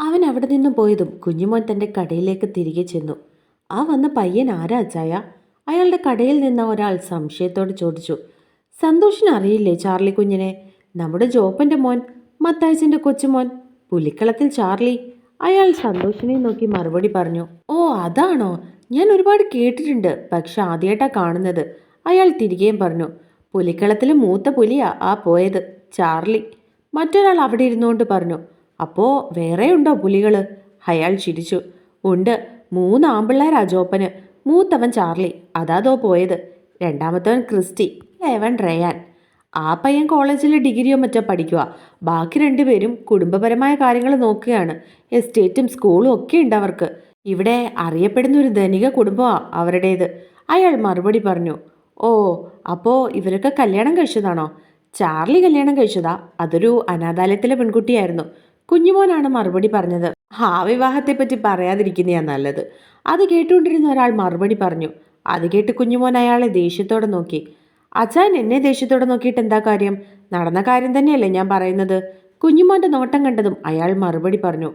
അവൻ അവിടെ നിന്ന് പോയതും കുഞ്ഞുമോൻ തന്റെ കടയിലേക്ക് തിരികെ ചെന്നു. ആ വന്ന പയ്യൻ ആരാ അച്ചായ? അയാളുടെ കടയിൽ നിന്ന ഒരാൾ സംശയത്തോട് ചോദിച്ചു. സന്തോഷിന് അറിയില്ലേ ചാർലി കുഞ്ഞിനെ? നമ്മുടെ ജോപ്പന്റെ മോൻ മത്തായച്ചന്റെ കൊച്ചുമോൻ പുലിക്കളത്തിൽ ചാർലി. അയാൾ സന്തോഷിനെ നോക്കി മറുപടി പറഞ്ഞു. ഓ അതാണോ? ഞാൻ ഒരുപാട് കേട്ടിട്ടുണ്ട് പക്ഷെ ആദ്യമായിട്ടാ കാണുന്നത്. അയാൾ തിരികെയും പറഞ്ഞു. പുലിക്കളത്തിലെ മൂത്ത പുലിയാ ആ പോയത് ചാർലി. മറ്റൊരാൾ അവിടെ ഇരുന്നുകൊണ്ട് പറഞ്ഞു. അപ്പോ വേറെ ഉണ്ടോ പുലികൾ അയാൾ ചിരിച്ചു. ഉണ്ട്. മൂന്ന് ആമ്പിള്ളേരാ ജോപ്പന് മൂത്തവൻ ചാർലി. അതാതോ പോയത്. രണ്ടാമത്തവൻ ക്രിസ്റ്റി. Evan Ryan. ആ പയ്യൻ കോളേജിൽ ഡിഗ്രിയോ മറ്റോ പഠിക്കുക ബാക്കി രണ്ടുപേരും കുടുംബപരമായ കാര്യങ്ങൾ നോക്കുകയാണ്. എസ്റ്റേറ്റും സ്കൂളും ഒക്കെ ഉണ്ട് അവർക്ക്. ഇവിടെ അറിയപ്പെടുന്ന ഒരു ധനിക കുടുംബമാണ് അവരുടേത്. അയാൾ മറുപടി പറഞ്ഞു. ഓ അപ്പോൾ ഇവരൊക്കെ കല്യാണം കഴിച്ചതാണോ? ചാർലി കല്യാണം കഴിച്ചതാ? അതൊരു അനാഥാലയത്തിലെ പെൺകുട്ടിയായിരുന്നു. കുഞ്ഞുമോനാണ് മറുപടി പറഞ്ഞത്. ആ വിവാഹത്തെപ്പറ്റി പറയാതിരിക്കുന്നതാ നല്ലത്. അത് കേട്ടുകൊണ്ടിരുന്ന ഒരാൾ മറുപടി പറഞ്ഞു. അത് കേട്ട് കുഞ്ഞുമോൻ അയാളെ ദേഷ്യത്തോടെ നോക്കി. അച്ഛൻ എന്നെ ദേഷ്യത്തോടെ നോക്കിയിട്ട് എന്താ കാര്യം? നടന്ന കാര്യം തന്നെയല്ലേ ഞാൻ പറയുന്നത്. കുഞ്ഞുമോന്റെ നോട്ടം കണ്ടതും അയാൾ മറുപടി പറഞ്ഞു.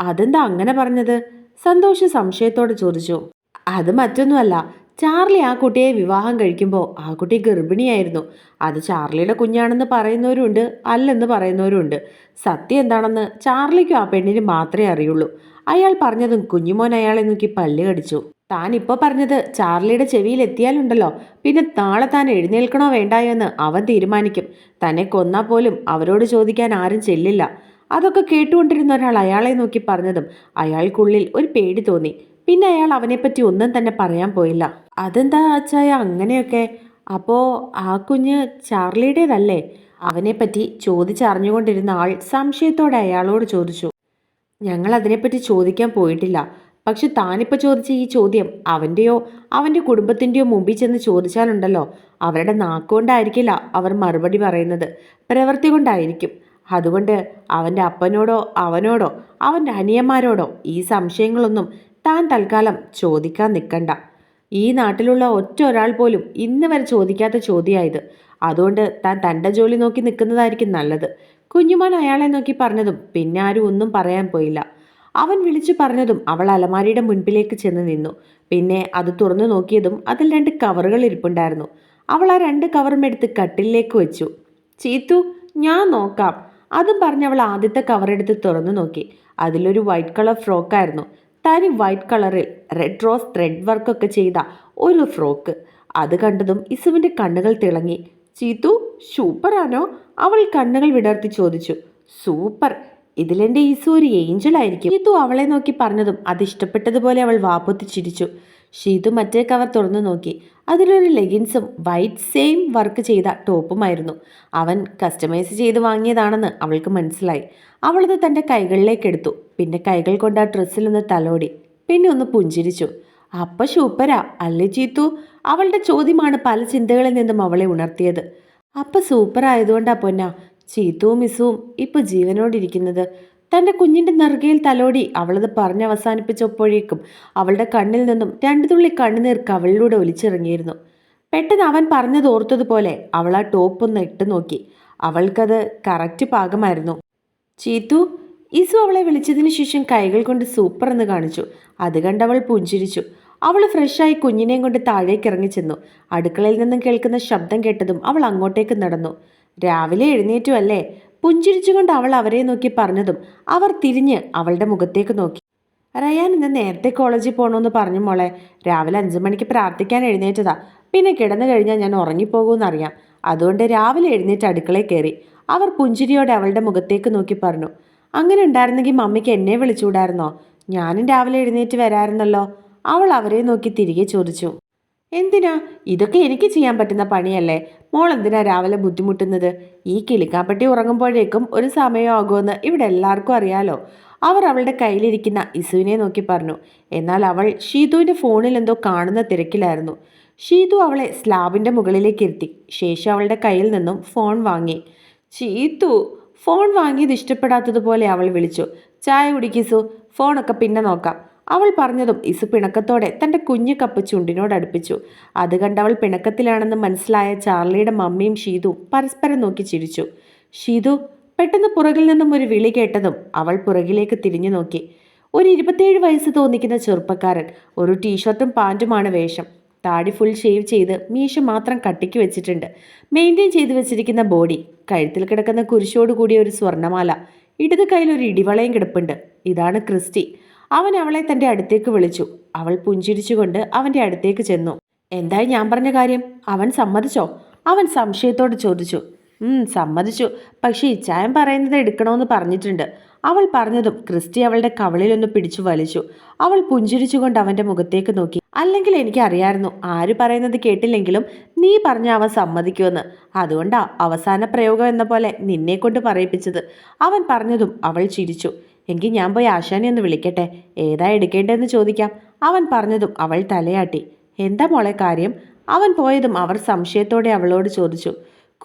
അതെന്താ അങ്ങനെ പറഞ്ഞത്? സന്തോഷ് സംശയത്തോടെ ചോദിച്ചു. അത് മറ്റൊന്നുമല്ല. ചാർലി ആ കുട്ടിയെ വിവാഹം കഴിക്കുമ്പോൾ ആ കുട്ടി ഗർഭിണിയായിരുന്നു. അത് ചാർലിയുടെ കുഞ്ഞാണെന്ന് പറയുന്നവരുണ്ട് അല്ലെന്ന് പറയുന്നവരുണ്ട്. സത്യം എന്താണെന്ന് ചാർലിക്കും ആ പെണ്ണിന് മാത്രമേ അറിയുള്ളൂ. അയാൾ പറഞ്ഞതും കുഞ്ഞുമോൻ അയാളെ നോക്കി പല്ല് കടിച്ചു. താൻ ഇപ്പോൾ പറഞ്ഞത് ചാർലിയുടെ ചെവിയിൽ എത്തിയാലുണ്ടല്ലോ പിന്നെ നാളെ താൻ എഴുന്നേൽക്കണോ വേണ്ടായോ എന്ന് അവൻ തീരുമാനിക്കും. തന്നെ കൊന്നാൽ പോലും അവരോട് ചോദിക്കാൻ ആരും ചെല്ലില്ല. അതൊക്കെ കേട്ടുകൊണ്ടിരുന്ന ഒരാൾ അയാളെ നോക്കി പറഞ്ഞതും അയാൾക്കുള്ളിൽ ഒരു പേടി തോന്നി. പിന്നെ അയാൾ അവനെപ്പറ്റി ഒന്നും തന്നെ പറയാൻ പോയില്ല. അതെന്താ അച്ചായ അങ്ങനെയൊക്കെ? അപ്പോൾ ആ കുഞ്ഞ് ചാർലിയുടേതല്ലേ? അവനെപ്പറ്റി ചോദിച്ചറിഞ്ഞുകൊണ്ടിരുന്ന ആൾ സംശയത്തോടെ അയാളോട് ചോദിച്ചു. ഞങ്ങൾ അതിനെപ്പറ്റി ചോദിക്കാൻ പോയിട്ടില്ല. പക്ഷെ താനിപ്പോൾ ചോദിച്ച ഈ ചോദ്യം അവന്റെയോ അവന്റെ കുടുംബത്തിന്റെയോ മുമ്പിൽ ചെന്ന് ചോദിച്ചാലുണ്ടല്ലോ. അവരുടെ നാക്കുകൊണ്ടായിരിക്കില്ല അവർ മറുപടി പറയുന്നത്. പ്രവൃത്തി കൊണ്ടായിരിക്കും. അതുകൊണ്ട് അവന്റെ അപ്പനോടോ അവനോടോ അവന്റെ അനിയന്മാരോടോ ഈ സംശയങ്ങളൊന്നും താൻ തൽക്കാലം ചോദിക്കാൻ നിൽക്കണ്ട. ഈ നാട്ടിലുള്ള ഒറ്റ ഒരാൾ പോലും ഇന്ന് വരെ ചോദിക്കാത്ത ചോദ്യമായത്. അതുകൊണ്ട് താൻ തന്റെ ജോലി നോക്കി നിൽക്കുന്നതായിരിക്കും നല്ലത്. കുഞ്ഞുമോൻ അയാളെ നോക്കി പറഞ്ഞതും പിന്നെ ആരും ഒന്നും പറയാൻ പോയില്ല. അവൻ വിളിച്ചു പറഞ്ഞതും അവൾ അലമാരിയുടെ മുൻപിലേക്ക് ചെന്ന് നിന്നു. പിന്നെ അത് തുറന്നു നോക്കിയതും അതിൽ രണ്ട് കവറുകൾ ഇരിപ്പുണ്ടായിരുന്നു. അവൾ ആ രണ്ട് കവറും എടുത്ത് കട്ടിലേക്ക് വെച്ചു. ചീത്തു ഞാൻ നോക്കാം. അതും പറഞ്ഞ് അവൾ ആദ്യത്തെ കവറെടുത്ത് തുറന്നു നോക്കി. അതിലൊരു വൈറ്റ് കളർ ഫ്രോക്കായിരുന്നു. തനി വൈറ്റ് കളറിൽ റെഡ് റോസ് ത്രെഡ് വർക്കൊക്കെ ചെയ്ത ഒരു ഫ്രോക്ക്. അത് കണ്ടതും ഇസുവിന്റെ കണ്ണുകൾ തിളങ്ങി. ചീത്തു സൂപ്പറാണോ അവൾ കണ്ണുകൾ വിടർത്തി ചോദിച്ചു. സൂപ്പർ ഇതിലെന്റെ ഈസു ഒരു ഏഞ്ചൽ ആയിരിക്കും. ഷീതു അവളെ നോക്കി പറഞ്ഞതും അത് ഇഷ്ടപ്പെട്ടതുപോലെ അവൾ വാപ്പൊത്തി ചിരിച്ചു. ഷീതു മറ്റേ കവർ തുറന്നു നോക്കി. അതിലൊരു ലെഗിൻസും വൈറ്റ് സെയിം വർക്ക് ചെയ്ത ടോപ്പുമായിരുന്നു. അവൻ കസ്റ്റമൈസ് ചെയ്ത് വാങ്ങിയതാണെന്ന് അവൾക്ക് മനസ്സിലായി. അവളത് തന്റെ കൈകളിലേക്ക് എടുത്തു. പിന്നെ കൈകൾ കൊണ്ട് ആ ഡ്രസ്സിലൊന്ന് തലോടി. പിന്നെ ഒന്ന് പുഞ്ചിരിച്ചു. അപ്പ സൂപ്പരാ അല്ലേ ചീത്തു? അവളുടെ ചോദ്യമാണ് പല ചിന്തകളിൽ നിന്നും അവളെ ഉണർത്തിയത്. അപ്പ സൂപ്പർ ആയതുകൊണ്ടാ പൊന്ന ചീത്തുവും മിസ്സുവും ഇപ്പൊ ജീവനോടിരിക്കുന്നത്. തന്റെ കുഞ്ഞിന്റെ നെറുകയിൽ തലോടി അവളത് പറഞ്ഞവസാനിപ്പിച്ചപ്പോഴേക്കും അവളുടെ കണ്ണിൽ നിന്നും രണ്ടു തുള്ളി കണ്ണുനീർ കവളിലൂടെ ഒലിച്ചിറങ്ങിയിരുന്നു. പെട്ടെന്ന് അവൻ പറഞ്ഞത് ഓർത്തതുപോലെ അവൾ ആ ടോപ്പ് ഒന്ന് ഇട്ട് നോക്കി. അവൾക്കത് കറക്റ്റ് പാകമായിരുന്നു. ചീത്തു ഇസു അവളെ വിളിച്ചതിന് ശേഷം കൈകൾ കൊണ്ട് സൂപ്പർ എന്ന് കാണിച്ചു. അത് കണ്ടവൾ പുഞ്ചിരിച്ചു. അവൾ ഫ്രഷായി കുഞ്ഞിനെയും കൊണ്ട് താഴേക്ക് ഇറങ്ങി ചെന്നു. അടുക്കളയിൽ നിന്നും കേൾക്കുന്ന ശബ്ദം കേട്ടതും അവൾ അങ്ങോട്ടേക്ക് നടന്നു. രാവിലെ എഴുന്നേറ്റു അല്ലേ? പുഞ്ചിരിച്ചുകൊണ്ട് അവൾ അവരെ നോക്കി പറഞ്ഞതും അവർ തിരിഞ്ഞ് അവളുടെ മുഖത്തേക്ക് നോക്കി. റയാൻ ഇന്ന് നേരത്തെ കോളേജിൽ പോകണമെന്ന് പറഞ്ഞു മോളെ. രാവിലെ അഞ്ചു മണിക്ക് പ്രാർത്ഥിക്കാൻ എഴുന്നേറ്റതാ. പിന്നെ കിടന്നു കഴിഞ്ഞാൽ ഞാൻ ഉറങ്ങിപ്പോകുമെന്നറിയാം അതുകൊണ്ട് രാവിലെ എഴുന്നേറ്റ് അടുക്കളയിൽ കയറി അവർ പുഞ്ചിരിയോടെ അവളുടെ മുഖത്തേക്ക് നോക്കി പറഞ്ഞു. അങ്ങനെ ഉണ്ടായിരുന്നെങ്കിൽ മമ്മിക്ക് എന്നെ വിളിച്ചുകൂടായിരുന്നോ? ഞാനും രാവിലെ എഴുന്നേറ്റ് വരായിരുന്നല്ലോ. അവൾ അവരെ നോക്കി തിരികെ ചോദിച്ചു. എന്തിനാ? ഇതൊക്കെ എനിക്ക് ചെയ്യാൻ പറ്റുന്ന പണിയല്ലേ? മോൾ എന്തിനാ രാവിലെ ബുദ്ധിമുട്ടുന്നത്? ഈ കിളിക്കാപ്പട്ടി ഉറങ്ങുമ്പോഴേക്കും ഒരു സമയമാകുമെന്ന് ഇവിടെ എല്ലാവർക്കും അറിയാലോ. അവർ അവളുടെ കയ്യിലിരിക്കുന്ന ഇസുവിനെ നോക്കി പറഞ്ഞു. എന്നാൽ അവൾ ഷീതുവിന്റെ ഫോണിൽ എന്തോ കാണുന്ന തിരക്കിലായിരുന്നു. ഷീതു അവളെ സ്ലാബിന്റെ മുകളിലേക്ക് ഇരുത്തി. ശേഷം അവളുടെ കയ്യിൽ നിന്നും ഫോൺ വാങ്ങി. ചീത്തു ഫോൺ വാങ്ങിയത് ഇഷ്ടപ്പെടാത്തതുപോലെ അവൾ വിളിച്ചു. ചായ കുടിക്കിസു ഫോണൊക്കെ പിന്നെ നോക്കാം. അവൾ പറഞ്ഞതും ഇസു പിണക്കത്തോടെ തന്റെ കുഞ്ഞു കപ്പ് ചുണ്ടിനോട് അടുപ്പിച്ചു. അത് കണ്ടവൾ പിണക്കത്തിലാണെന്ന് മനസ്സിലായ ചാർലിയുടെ മമ്മിയും ഷീതു പരസ്പരം നോക്കി ചിരിച്ചു. ഷീതു പെട്ടെന്ന് പുറകിൽ നിന്നും ഒരു വിളി കേട്ടതും അവൾ പുറകിലേക്ക് തിരിഞ്ഞു നോക്കി. ഒരു ഇരുപത്തേഴ് വയസ്സ് തോന്നിക്കുന്ന ചെറുപ്പക്കാരൻ ഒരു ടീഷർട്ടും പാന്റുമാണ് വേഷം. താടി ഫുൾ ഷേവ് ചെയ്ത് മീശ മാത്രം കട്ടിക്ക് വെച്ചിട്ടുണ്ട്. മെയിന്റെയിൻ ചെയ്തു വെച്ചിരിക്കുന്ന ബോഡി കഴുത്തിൽ കിടക്കുന്ന കുരിശോട് കൂടിയ ഒരു സ്വർണമാല ഇടത് കയ്യിൽ ഒരു ഇടിവളയും കിടപ്പുണ്ട്. ഇതാണ് ക്രിസ്റ്റി. അവൻ അവളെ തന്റെ അടുത്തേക്ക് വിളിച്ചു. അവൾ പുഞ്ചിരിച്ചുകൊണ്ട് അവന്റെ അടുത്തേക്ക് ചെന്നു. എന്തായി ഞാൻ പറഞ്ഞ കാര്യം? അവൻ സമ്മതിച്ചോ? അവൻ സംശയത്തോട് ചോദിച്ചു. ഉം സമ്മതിച്ചു. പക്ഷേ ഇച്ചായം പറയുന്നത് എടുക്കണമെന്ന് പറഞ്ഞിട്ടുണ്ട്. അവൾ പറഞ്ഞതും ക്രിസ്റ്റി അവളുടെ കവളിലൊന്ന് പിടിച്ചു വലിച്ചു. അവൾ പുഞ്ചിരിച്ചുകൊണ്ട് അവന്റെ മുഖത്തേക്ക് നോക്കി. അല്ലെങ്കിൽ എനിക്കറിയായിരുന്നു ആര് പറയുന്നത് കേട്ടില്ലെങ്കിലും നീ പറഞ്ഞ അവൻ സമ്മതിക്കുമെന്ന്. അതുകൊണ്ടാ അവസാന പ്രയോഗം എന്ന പോലെ നിന്നെ കൊണ്ട് പറയിപ്പിച്ചത്. അവൻ പറഞ്ഞതും അവൾ ചിരിച്ചു. എങ്കിൽ ഞാൻ പോയി ആശാനെ ഒന്ന് വിളിക്കട്ടെ. ഏതാ എടുക്കേണ്ടതെന്ന് ചോദിക്കാം. അവൻ പറഞ്ഞതും അവൾ തലയാട്ടി. എന്താ മോളെ കാര്യം? അവൻ പോയതും അവർ സംശയത്തോടെ അവളോട് ചോദിച്ചു.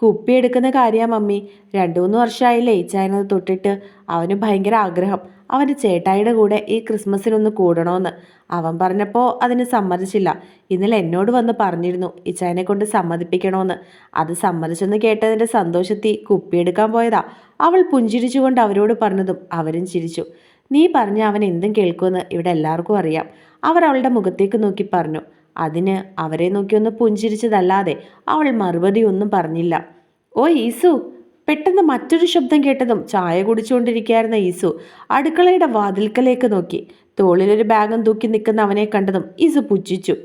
കുപ്പി എടുക്കുന്ന കാര്യം മമ്മി രണ്ടു മൂന്ന് വർഷമായില്ലേ ഇച്ചായനത് തൊട്ടിട്ട്. അവന് ഭയങ്കര ആഗ്രഹം. അവന്റെ ചേട്ടായിയുടെ കൂടെ ഈ ക്രിസ്മസിനൊന്ന് കൂടണമെന്ന് അവൻ പറഞ്ഞപ്പോൾ അതിന് സമ്മതിച്ചില്ല. ഇന്നലെ എന്നോട് വന്ന് പറഞ്ഞിരുന്നു ഇച്ചായനെ കൊണ്ട് സമ്മതിപ്പിക്കണമെന്ന് അത് സമ്മതിച്ചെന്ന് കേട്ടതിന്റെ സന്തോഷത്തിൽ കുപ്പിയെടുക്കാൻ പോയതാ. അവൾ പുഞ്ചിരിച്ചുകൊണ്ട് അവരോട് പറഞ്ഞതും അവരും ചിരിച്ചു. നീ പറഞ്ഞ അവൻ എന്തും കേൾക്കുമെന്ന് ഇവിടെ എല്ലാവർക്കും അറിയാം. അവർ അവളുടെ മുഖത്തേക്ക് നോക്കി പറഞ്ഞു. അതിന് അവരെ നോക്കിയൊന്ന് പുഞ്ചിരിച്ചതല്ലാതെ അവൾ മറുപടി ഒന്നും പറഞ്ഞില്ല. ഓ ഈസു പെട്ടെന്ന് മറ്റൊരു ശബ്ദം കേട്ടതും ചായ കുടിച്ചുകൊണ്ടിരിക്കുകയായിരുന്ന ഈസു അടുക്കളയുടെ വാതിൽക്കലേക്ക് നോക്കി. തോളിലൊരു ബാഗും തൂക്കി നിൽക്കുന്ന അവനെ കണ്ടതും ഈസു പുച്ഛിച്ചു.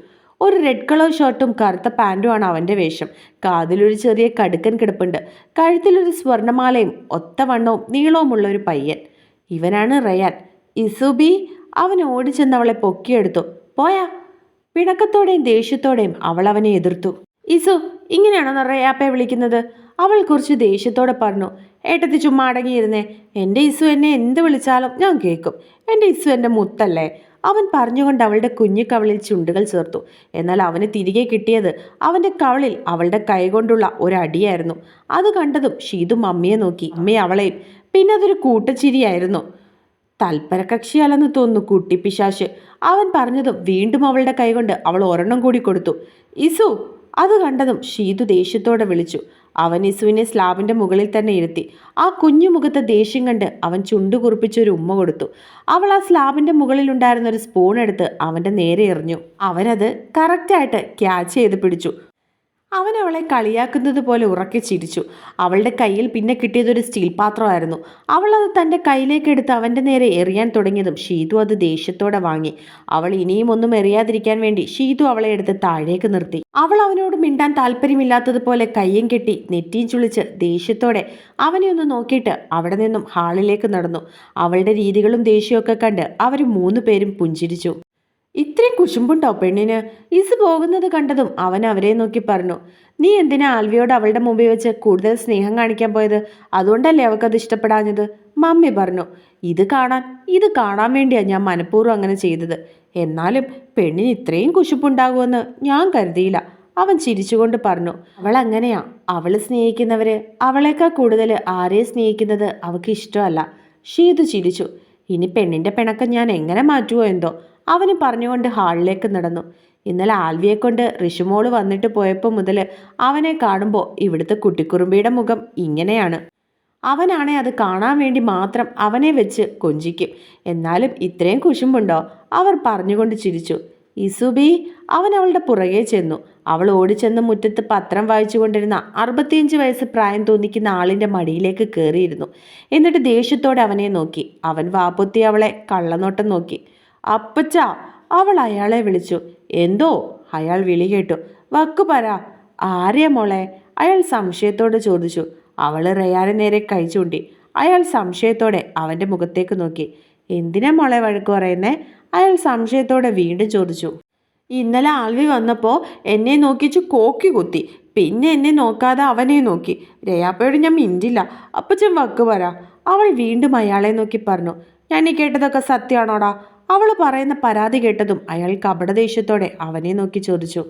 ഒരു റെഡ് കളർ ഷർട്ടും കറുത്ത പാന്റുമാണ് അവന്റെ വേഷം. കാതിലൊരു ചെറിയ കടുക്കൻ കിടപ്പുണ്ട്. കഴുത്തിലൊരു സ്വർണമാലയും ഒത്തവണ്ണവും നീളവുമുള്ള ഒരു പയ്യൻ. ഇവനാണ് റയാൻ. ഇസുബി അവൻ ഓടിച്ചെന്ന് അവളെ പൊക്കിയെടുത്തു. പോയാ. പിണക്കത്തോടെയും ദേഷ്യത്തോടെയും അവൾ അവനെ എതിർത്തു. ഇസു ഇങ്ങനെയാണോ നിറയാപ്പയെ വിളിക്കുന്നത്? അവൾ കുറച്ച് ദേഷ്യത്തോടെ പറഞ്ഞു. ഏട്ടത്തി ചുമ്മാ അടങ്ങിയിരുന്നേ. എന്റെ ഇസു എന്നെ എന്ത് വിളിച്ചാലും ഞാൻ കേൾക്കും. എന്റെ ഇസു എന്റെ മുത്തല്ലേ. അവൻ പറഞ്ഞുകൊണ്ട് അവളുടെ കുഞ്ഞു കവളിൽ ചുണ്ടുകൾ ചേർത്തു. എന്നാൽ അവന് തിരികെ കിട്ടിയത് അവന്റെ കവളിൽ അവളുടെ കൈകൊണ്ടുള്ള ഒരടിയായിരുന്നു. അത് കണ്ടതും ഷീതു മമ്മിയെ നോക്കി. അമ്മയെ അവളെയും പിന്നെ അതൊരു കൂട്ടച്ചിരിയായിരുന്നു. തൽപരകക്ഷിയല്ലെന്ന് തോന്നുന്നു കുട്ടി പിശാശ്. അവൻ പറഞ്ഞതും വീണ്ടും അവളുടെ കൈകൊണ്ട് അവൾ ഒരെണ്ണം കൂടി കൊടുത്തു. ഇസു അത് കണ്ടതും ഷീതു ദേഷ്യത്തോടെ വിളിച്ചു. അവൻ ഇസുവിനെ സ്ലാബിന്റെ മുകളിൽ തന്നെ ഇരുത്തി. ആ കുഞ്ഞു മുഖത്തെ ദേഷ്യം കണ്ട് അവൻ ചുണ്ടു ഒരു ഉമ്മ കൊടുത്തു. അവൾ ആ സ്ലാബിന്റെ മുകളിൽ ഉണ്ടായിരുന്ന ഒരു സ്പൂൺ എടുത്ത് അവന്റെ നേരെ എറിഞ്ഞു. അവനത് കറക്റ്റായിട്ട് ക്യാച്ച് ചെയ്ത് പിടിച്ചു. അവൻ അവളെ കളിയാക്കുന്നത് പോലെ ഉറക്കെ ചിരിച്ചു. അവളുടെ കയ്യിൽ പിന്നെ കിട്ടിയതൊരു സ്റ്റീൽ പാത്രമായിരുന്നു. അവൾ അത് തന്റെ കയ്യിലേക്ക് എടുത്ത് അവന്റെ നേരെ എറിയാൻ തുടങ്ങിയതും ഷീതു അത് ദേഷ്യത്തോടെ വാങ്ങി. അവൾ ഇനിയും ഒന്നും എറിയാതിരിക്കാൻ വേണ്ടി ഷീതു അവളെ എടുത്ത് താഴേക്ക് നിർത്തി. അവൾ അവനോട് മിണ്ടാൻ താല്പര്യമില്ലാത്തതുപോലെ കയ്യും കെട്ടി നെറ്റിയും ചുളിച്ച് ദേഷ്യത്തോടെ അവനെ ഒന്ന് നോക്കിയിട്ട് അവിടെ നിന്നും ഹാളിലേക്ക് നടന്നു. അവളുടെ രീതികളും ദേഷ്യമൊക്കെ കണ്ട് അവർ മൂന്ന് പേരും പുഞ്ചിരിച്ചു. ഇത്രയും കുശുമ്പുണ്ടോ പെണ്ണിന്? ഇസ് പോകുന്നത് കണ്ടതും അവൻ അവരെ നോക്കി പറഞ്ഞു. നീ എന്തിനാ ആൽവിയോട് അവളുടെ മുമ്പിൽ വെച്ച് കൂടുതൽ സ്നേഹം കാണിക്കാൻ പോയത്? അതുകൊണ്ടല്ലേ അവൾക്കത് ഇഷ്ടപ്പെടാഞ്ഞത്? മമ്മി പറഞ്ഞു ഇത് കാണാൻ ഇത് കാണാൻ വേണ്ടിയാണ് ഞാൻ മനഃപൂർവം അങ്ങനെ ചെയ്തത്. എന്നാലും പെണ്ണിന് ഇത്രയും കുശുപ്പുണ്ടാകുമെന്ന് ഞാൻ കരുതിയില്ല. അവൻ ചിരിച്ചുകൊണ്ട് പറഞ്ഞു അവൾ അങ്ങനെയാ. അവൾ സ്നേഹിക്കുന്നവര് അവളേക്കാൾ കൂടുതൽ ആരെ സ്നേഹിക്കുന്നത് അവൾക്ക് ഇഷ്ടമല്ല. ഷീതു ചിരിച്ചു ഇനി പെണ്ണിന്റെ പിണക്കം ഞാൻ എങ്ങനെ മാറ്റുമോ എന്തോ? അവന് പറഞ്ഞുകൊണ്ട് ഹാളിലേക്ക് നടന്നു. ഇന്നലെ ആൽവിയെ കൊണ്ട് ഋഷിമോൾ വന്നിട്ട് പോയപ്പോൾ മുതൽ അവനെ കാണുമ്പോൾ ഇവിടുത്തെ കുട്ടിക്കുറുമ്പിയുടെ മുഖം ഇങ്ങനെയാണ്. അവനാണെ അത് കാണാൻ വേണ്ടി മാത്രം അവനെ വെച്ച് കൊഞ്ചിക്കും. എന്നാലും ഇത്രയും കുശുമ്പുണ്ടോ? അവർ പറഞ്ഞുകൊണ്ട് ചിരിച്ചു. ഇസുബി അവൻ അവളുടെ പുറകെ ചെന്നു. അവൾ ഓടിച്ചെന്ന് മുറ്റത്ത് പത്രം വായിച്ചു കൊണ്ടിരുന്ന അറുപത്തിയഞ്ച് വയസ്സ് പ്രായം തോന്നിക്കുന്ന ആളിന്റെ മടിയിലേക്ക് കയറിയിരുന്നു എന്നിട്ട് ദേഷ്യത്തോടെ അവനെ നോക്കി. അവൻ വാപ്പൊത്തി അവളെ കള്ളനോട്ടം നോക്കി. അപ്പച്ച അവൾ അയാളെ വിളിച്ചു. എന്തോ? അയാൾ വിളി കേട്ടു. വക്കു പറ. ആര്യ മോളെ? അയാൾ സംശയത്തോടെ ചോദിച്ചു. അവൾ റയാനെ നേരെ കൈ ചൂണ്ടി. അയാൾ സംശയത്തോടെ അവന്റെ മുഖത്തേക്ക് നോക്കി. എന്തിനാ മോളെ വഴക്ക് പറയുന്നേ? അയാൾ സംശയത്തോടെ വീണ്ടും ചോദിച്ചു. ഇന്നലെ ആൽവി വന്നപ്പോൾ എന്നെ നോക്കിച്ചു കോക്കി കുത്തി. പിന്നെ എന്നെ നോക്കാതെ അവനെ നോക്കി. രയാപ്പയോട് ഞാൻ മിണ്ടില്ല. അപ്പച്ചൻ വക്ക് പറ. അവൾ വീണ്ടും അയാളെ നോക്കി പറഞ്ഞു. ഞാൻ ഈ കേട്ടതൊക്കെ സത്യമാണോടാ? അവൾ പറയുന്ന പരാതി കേട്ടതും അയാൾ കപടദേഷ്യത്തോടെ അവനെ നോക്കി ചോദിച്ചു.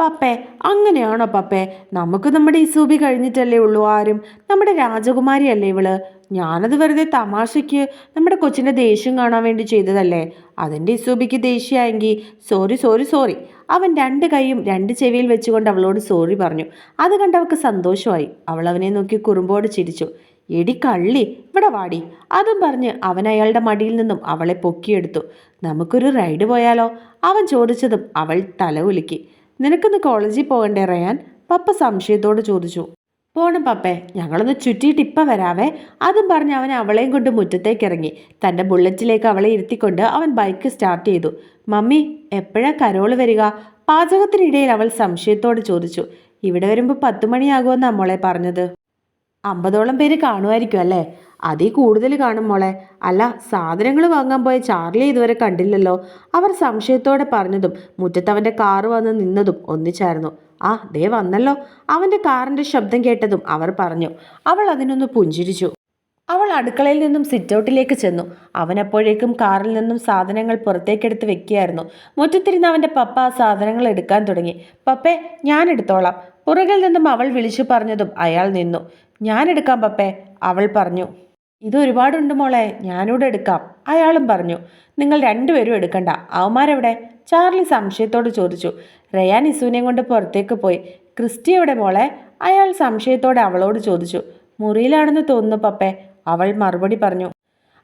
പപ്പേ അങ്ങനെയാണോ പപ്പേ? നമുക്ക് നമ്മുടെ ഇസൂബി കഴിഞ്ഞിട്ടല്ലേ ഉള്ളൂ ആരും. നമ്മുടെ രാജകുമാരി അല്ലേ ഇവൾ? ഞാനത് വെറുതെ തമാശയ്ക്ക് നമ്മുടെ കൊച്ചിന്റെ ദേഷ്യം കാണാൻ വേണ്ടി ചെയ്തതല്ലേ? അതിന്റെ ഇസൂബിക്ക് ദേഷ്യമായെങ്കിൽ സോറി സോറി സോറി. അവൻ രണ്ട് കൈയും രണ്ട് ചെവിയിൽ വെച്ചുകൊണ്ട് അവളോട് സോറി പറഞ്ഞു. അത് കണ്ട് അവൾക്ക് സന്തോഷമായി. അവൾ അവനെ നോക്കി കുറുമ്പോട് ചിരിച്ചു. എടി കള്ളി ഇവിടെ വാടി. അതും പറഞ്ഞ് അവൻ അയാളുടെ മടിയിൽ നിന്നും അവളെ പൊക്കിയെടുത്തു. നമുക്കൊരു റൈഡ് പോയാലോ? അവൻ ചോദിച്ചതും അവൾ തല ഉലുക്കി നിനക്കൊന്ന് കോളേജിൽ പോകണ്ടേ റയാൻ? പപ്പ സംശയത്തോട് ചോദിച്ചു. പോണം പപ്പേ ഞങ്ങളൊന്ന് ചുറ്റിയിട്ട് ഇപ്പം വരാവേ. അതും പറഞ്ഞ് അവൻ അവളെയും കൊണ്ട് മുറ്റത്തേക്ക് ഇറങ്ങി. തന്റെ ബുള്ളറ്റിലേക്ക് അവളെ ഇരുത്തിക്കൊണ്ട് അവൻ ബൈക്ക് സ്റ്റാർട്ട് ചെയ്തു. മമ്മി എപ്പോഴാ കരോൾ വരിക? പാചകത്തിനിടയിൽ അവൾ സംശയത്തോട് ചോദിച്ചു. ഇവിടെ വരുമ്പോൾ പത്ത് മണിയാകുമെന്ന് മോളെ പറഞ്ഞത്? അമ്പതോളം പേര് കാണുമായിരിക്കും അല്ലേ? അതിൽ കൂടുതൽ കാണും മോളെ. അല്ല സാധനങ്ങൾ വാങ്ങാൻ പോയ ചാർലി ഇതുവരെ കണ്ടില്ലല്ലോ. അവർ സംശയത്തോടെ പറഞ്ഞതും മുറ്റത്തവന്റെ കാറ് വന്ന് നിന്നതും ഒന്നിച്ചായിരുന്നു. ആ ദേ വന്നല്ലോ. അവന്റെ കാറിന്റെ ശബ്ദം കേട്ടതും അവർ പറഞ്ഞു. അവൾ അതിനൊന്ന് പുഞ്ചിരിച്ചു. അവൾ അടുക്കളയിൽ നിന്നും സിറ്റൗട്ടിലേക്ക് ചെന്നു. അവൻ അപ്പോഴേക്കും കാറിൽ നിന്നും സാധനങ്ങൾ പുറത്തേക്കെടുത്ത് വെക്കുകയായിരുന്നു. മുറ്റത്തിരുന്ന് അവന്റെ പപ്പ ആ സാധനങ്ങൾ എടുക്കാൻ തുടങ്ങി. പപ്പേ ഞാൻ എടുത്തോളാം. പുറകിൽ നിന്നും അവൾ വിളിച്ചു പറഞ്ഞതും അയാൾ നിന്നു. ഞാൻ എടുക്കാം പപ്പേ അവൾ പറഞ്ഞു. ഇത് ഒരുപാടുണ്ട് മോളെ ഞാനൂടെ എടുക്കാം അയാളും പറഞ്ഞു. നിങ്ങൾ രണ്ടുപേരും എടുക്കണ്ട. അവന്മാരെവിടെ? ചാർലി സംശയത്തോട് ചോദിച്ചു. റയാൻ ഇസുവിനെയും കൊണ്ട് പുറത്തേക്ക് പോയി. ക്രിസ്റ്റി എവിടെ മോളെ? അയാൾ സംശയത്തോടെ അവളോട് ചോദിച്ചു. മുറിയിലാണെന്ന് തോന്നുന്നു പപ്പേ. അവൾ മറുപടി പറഞ്ഞു.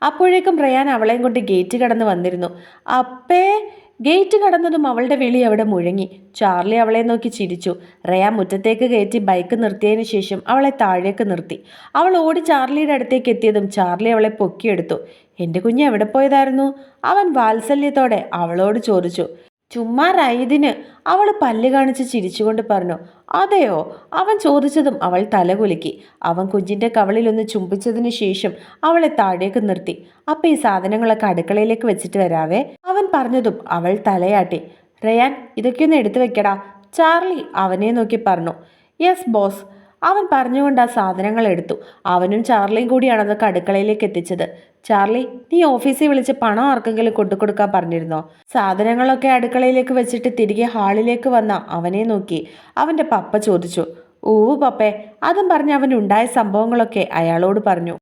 അപ്പോഴേക്കും റയാൻ അവളെയും കൊണ്ട് ഗേറ്റ് കടന്ന് വന്നിരുന്നു. അപ്പേ ഗേറ്റ് കടന്നതും അവളുടെ വിളി അവിടെ മുഴങ്ങി. ചാർലി അവളെ നോക്കി ചിരിച്ചു. റയ മുറ്റത്തേക്ക് കയറ്റി ബൈക്ക് നിർത്തിയതിനു ശേഷം അവളെ താഴേക്ക് നിർത്തി. അവൾ ഓടി ചാർലിയുടെ അടുത്തേക്ക് എത്തിയതും ചാർലി അവളെ പൊക്കിയെടുത്തു. എന്റെ കുഞ്ഞ് എവിടെ പോയതായിരുന്നു? അവൻ വാത്സല്യത്തോടെ അവളോട് ചോദിച്ചു. ചുമ്മാ റൈദിന് അവൾ പല്ല് കാണിച്ച് ചിരിച്ചുകൊണ്ട് പറഞ്ഞു അതെയോ? അവൻ ചോദിച്ചതും അവൾ തലകുലുക്കി അവൻ കുഞ്ഞിന്റെ കവളിലൊന്ന് ചുംബിച്ചതിന് ശേഷം അവളെ താഴേക്ക് നിർത്തി. അപ്പം ഈ സാധനങ്ങളൊക്കെ അടുക്കളയിലേക്ക് വെച്ചിട്ട് വരാവേ? അവൻ പറഞ്ഞതും അവൾ തലയാട്ടി. റയാൻ ഇതൊക്കെയൊന്ന് എടുത്തു വെക്കടാ. ചാർലി അവനെ നോക്കി പറഞ്ഞു യെസ് ബോസ്. അവൻ പറഞ്ഞുകൊണ്ട് ആ സാധനങ്ങൾ എടുത്തു. അവനും ചാർലിയും കൂടിയാണ് അതൊക്കെ അടുക്കളയിലേക്ക് എത്തിച്ചത്. ചാർലി നീ ഓഫീസിൽ വിളിച്ച് പണം ആർക്കെങ്കിലും കൊണ്ടുകൊടുക്കാൻ പറഞ്ഞിരുന്നോ? സാധനങ്ങളൊക്കെ അടുക്കളയിലേക്ക് വെച്ചിട്ട് തിരികെ ഹാളിലേക്ക് വന്ന അവനെ നോക്കി. അവന്റെ പപ്പ ചോദിച്ചു. ഊവ് പപ്പേ അതും പറഞ്ഞ് അവനുണ്ടായ സംഭവങ്ങളൊക്കെ അയാളോട് പറഞ്ഞു.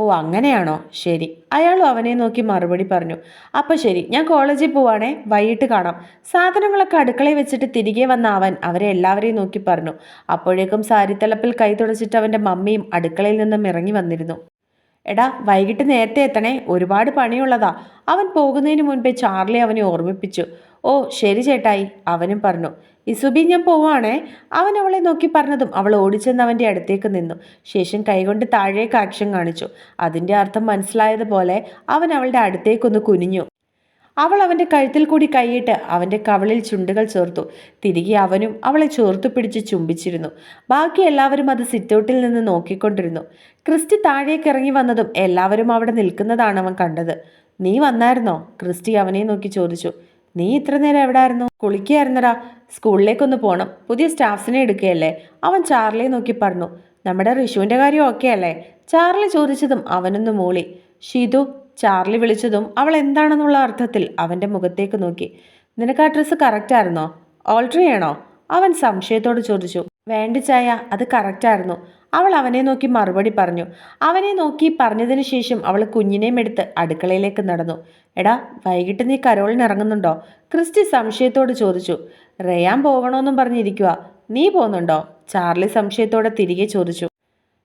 ഓ അങ്ങനെയാണോ? ശരി. അയാളും അവനെ നോക്കി മറുപടി പറഞ്ഞു. അപ്പോൾ ശരി ഞാൻ കോളേജിൽ പോവാണേ വൈകിട്ട് കാണാം. സാധനങ്ങളൊക്കെ അടുക്കളയിൽ വെച്ചിട്ട് തിരികെ വന്ന അവൻ അവരെ എല്ലാവരെയും നോക്കി പറഞ്ഞു. അപ്പോഴേക്കും സാരിത്തലപ്പിൽ കൈ തുടച്ചിട്ട് അവന്റെ മമ്മിയും അടുക്കളയിൽ നിന്നും ഇറങ്ങി വന്നിരുന്നു. എടാ വൈകിട്ട് നേരത്തെ എത്തണേ ഒരുപാട് പണിയുള്ളതാ. അവൻ പോകുന്നതിന് മുൻപേ ചാർലി അവനെ ഓർമ്മിപ്പിച്ചു. ഓ ശരി ചേട്ടായി അവനും പറഞ്ഞു. ഇസുബി ഞാൻ പോവാണേ. അവൻ അവളെ നോക്കി പറഞ്ഞതും അവൾ ഓടിച്ചെന്ന് അവന്റെ അടുത്തേക്ക് നിന്നു. ശേഷം കൈകൊണ്ട് താഴേക്ക് ആക്ഷൻ കാണിച്ചു. അതിന്റെ അർത്ഥം മനസ്സിലായതുപോലെ അവൻ അവളുടെ അടുത്തേക്കൊന്ന് കുനിഞ്ഞു. അവൾ അവന്റെ കഴുത്തിൽ കൂടി കൈയിട്ട് അവന്റെ കവളിൽ ചുണ്ടുകൾ ചേർത്തു. തിരികെ അവനും അവളെ ചേർത്തു പിടിച്ച് ചുംബിച്ചിരുന്നു. ബാക്കി എല്ലാവരും അത് സിറ്റൗട്ടിൽ നിന്ന് നോക്കിക്കൊണ്ടിരുന്നു. ക്രിസ്റ്റി താഴേക്ക് ഇറങ്ങി വന്നതും എല്ലാവരും അവിടെ നിൽക്കുന്നതാണ് അവൻ കണ്ടത്. നീ വന്നായിരുന്നോ? ക്രിസ്റ്റി അവനെ നോക്കി ചോദിച്ചു. നീ ഇത്ര നേരം എവിടെ ആയിരുന്നു കുളിക്കുകയായിരുന്നടാ സ്കൂളിലേക്കൊന്ന് പോകണം പുതിയ സ്റ്റാഫ്സിനെ എടുക്കുകയല്ലേ? അവൻ ചാർലിയെ നോക്കി പറഞ്ഞു. നമ്മുടെ റിഷുവിന്റെ കാര്യം ഓക്കെ അല്ലേ? ചാർലി ചോദിച്ചതും അവനൊന്ന് മൂളി. ഷീതു ചാർലി വിളിച്ചതും അവൾ എന്താണെന്നുള്ള അർത്ഥത്തിൽ അവന്റെ മുഖത്തേക്ക് നോക്കി. നിനക്ക് ആ ഡ്രസ്സ് കറക്റ്റ് ആയിരുന്നോ? ഓൾട്ടർ ചെയ്യണോ അവൻ സംശയത്തോട് ചോദിച്ചു. വേണ്ട ചായ അത് കറക്റ്റായിരുന്നു അവൾ അവനെ നോക്കി മറുപടി പറഞ്ഞു. അവനെ നോക്കി പറഞ്ഞതിന് ശേഷം അവൾ കുഞ്ഞിനെയും എടുത്ത് അടുക്കളയിലേക്ക് നടന്നു. എടാ വൈകിട്ട് നീ കരോളിന് ഇറങ്ങുന്നുണ്ടോ? ക്രിസ്റ്റി സംശയത്തോട് ചോദിച്ചു. റയാൻ പോകണമെന്നും പറഞ്ഞിരിക്കുക നീ പോകുന്നുണ്ടോ? ചാർലി സംശയത്തോടെ തിരികെ ചോദിച്ചു.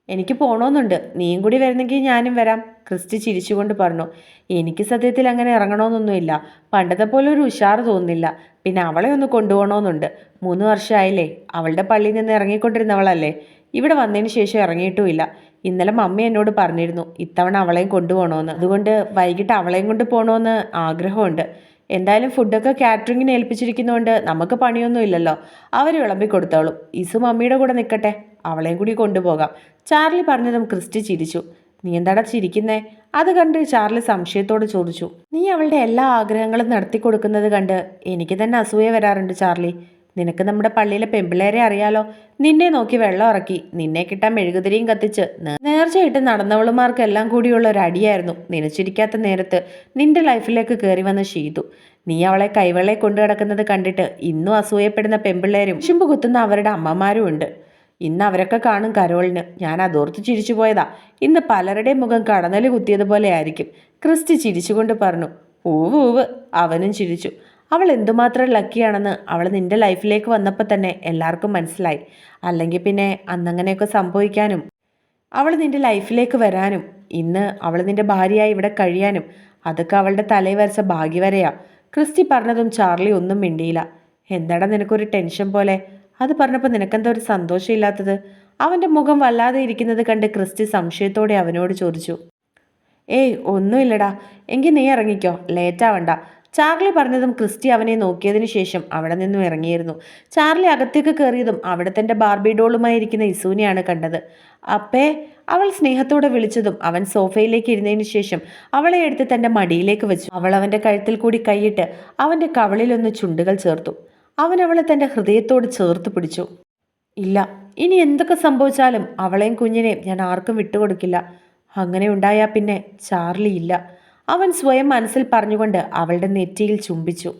എനിക്ക് പോകണമെന്നുണ്ട് നീയും കൂടി വരുന്നെങ്കിൽ ഞാനും വരാം. ക്രിസ്റ്റി ചിരിച്ചുകൊണ്ട് പറഞ്ഞു എനിക്ക് സത്യത്തിൽ അങ്ങനെ ഇറങ്ങണമെന്നൊന്നുമില്ല പണ്ടത്തെ പോലെ ഒരു ഉഷാർ തോന്നുന്നില്ല. പിന്നെ അവളെ ഒന്ന് കൊണ്ടുപോകണമെന്നുണ്ട് മൂന്ന് വർഷമായില്ലേ. അവളുടെ പള്ളിയിൽ നിന്ന് ഇറങ്ങിക്കൊണ്ടിരുന്നവളല്ലേ. ഇവിടെ വന്നതിന് ശേഷം ഇറങ്ങിയിട്ടുമില്ല. ഇന്നലെ മമ്മി എന്നോട് പറഞ്ഞിരുന്നു ഇത്തവണ അവളെയും കൊണ്ടുപോകണമെന്ന് അതുകൊണ്ട് വൈകിട്ട് അവളെയും കൊണ്ട് പോകണമെന്ന് ആഗ്രഹമുണ്ട്. എന്തായാലും ഫുഡൊക്കെ കാറ്ററിങ്ങിന് ഏൽപ്പിച്ചിരിക്കുന്നതുകൊണ്ട് നമുക്ക് പണിയൊന്നും ഇല്ലല്ലോ അവർ വിളമ്പി കൊടുത്തോളും. ഇസു മമ്മിയുടെ കൂടെ നിൽക്കട്ടെ അവളെയും കൂടി കൊണ്ടുപോകാം. ചാർലി പറഞ്ഞതും ക്രിസ്റ്റി ചിരിച്ചു. നീ എന്താടാ ചിരിക്കുന്നേ? അത് കണ്ട് ചാർലി സംശയത്തോട് ചോദിച്ചു. നീ അവളുടെ എല്ലാ ആഗ്രഹങ്ങളും നടത്തി കൊടുക്കുന്നത് കണ്ട് എനിക്ക് തന്നെ അസൂയ വരാറുണ്ട് ചാർലി. നിനക്ക് നമ്മുടെ പള്ളിയിലെ പെമ്പിള്ളേരെ അറിയാലോ? നിന്നെ നോക്കി വെള്ളം ഇറക്കി നിന്നെ കിട്ടാൻ മെഴുകുതിരിയും കത്തിച്ച് നേർച്ചയായിട്ട് നടന്നവളുമാർക്കെല്ലാം കൂടിയുള്ള ഒരു അടിയായിരുന്നു നനച്ചിരിക്കാത്ത നേരത്ത് നിന്റെ ലൈഫിലേക്ക് കയറി വന്ന ഷീതു. നീ അവളെ കൈവെള്ളയെ കൊണ്ടു കിടക്കുന്നത് കണ്ടിട്ട് ഇന്നും അസൂയപ്പെടുന്ന പെമ്പിള്ളേരും ചുമ്പ് കുത്തുന്ന അവരുടെ അമ്മമാരും ഉണ്ട്. ഇന്ന് അവരൊക്കെ കാണും കരോളിന്. ഞാൻ അതോർത്ത് ചിരിച്ചു പോയതാ. ഇന്ന് പലരുടെയും മുഖം കടന്നൽ കുത്തിയതുപോലെ ആയിരിക്കും. ക്രിസ്റ്റി ചിരിച്ചുകൊണ്ട് പറഞ്ഞു ഊവ് ഊവ് അവനും ചിരിച്ചു. അവൾ എന്തുമാത്രം ലക്കിയാണെന്ന് അവൾ നിന്റെ ലൈഫിലേക്ക് വന്നപ്പോൾ തന്നെ എല്ലാവർക്കും മനസ്സിലായി. അല്ലെങ്കിൽ പിന്നെ അന്നങ്ങനെയൊക്കെ സംഭവിക്കാനും അവൾ നിന്റെ ലൈഫിലേക്ക് വരാനും ഇന്ന് അവൾ നിന്റെ ഭാര്യയായി ഇവിടെ കഴിയാനും അതൊക്കെ അവളുടെ തലയിൽ വരച്ച ഭാഗ്യവരെയാ. ക്രിസ്റ്റി പറഞ്ഞതും ചാർലി ഒന്നും മിണ്ടിയില്ല. എന്താടാ നിനക്കൊരു ടെൻഷൻ പോലെ? അത് പറഞ്ഞപ്പോൾ നിനക്കെന്താ ഒരു സന്തോഷമില്ലാത്തത്? അവന്റെ മുഖം വല്ലാതെ ഇരിക്കുന്നത് കണ്ട് ക്രിസ്റ്റി സംശയത്തോടെ അവനോട് ചോദിച്ചു. ഏയ് ഒന്നുമില്ലടാ. എങ്കിൽ നീ ഇറങ്ങിക്കോ. ലേറ്റ് ആവണ്ട ചാർലി പറഞ്ഞതും ക്രിസ്റ്റി അവനെ നോക്കിയതിനു ശേഷം അവിടെ നിന്നും ഇറങ്ങിയിരുന്നു. ചാർലി അകത്തേക്ക് കയറിയതും അവിടെ തന്റെ ബാർബി ഡോളുമായിരിക്കുന്ന ഇസൂനെയാണ് കണ്ടത്. അപ്പേ അവൾ സ്നേഹത്തോടെ വിളിച്ചതും അവൻ സോഫയിലേക്ക് ഇരുന്നതിന് ശേഷം അവളെ എടുത്ത് തന്റെ മടിയിലേക്ക് വെച്ചു. അവൾ അവന്റെ കഴുത്തിൽ കൂടി കൈയിട്ട് അവന്റെ കവളിലൊന്ന് ചുണ്ടുകൾ ചേർത്തു. അവൻ അവളെ തന്റെ ഹൃദയത്തോട് ചേർത്ത് പിടിച്ചു. ഇല്ല ഇനി എന്തൊക്കെ സംഭവിച്ചാലും അവളെയും കുഞ്ഞിനെയും ഞാൻ ആർക്കും വിട്ടുകൊടുക്കില്ല. അങ്ങനെ ഉണ്ടായാൽ പിന്നെ ചാർലി ഇല്ല. അവൻ സ്വയം മനസ്സിൽ പറഞ്ഞുകൊണ്ട് അവളുടെ നെറ്റിയിൽ ചുംബിച്ചു.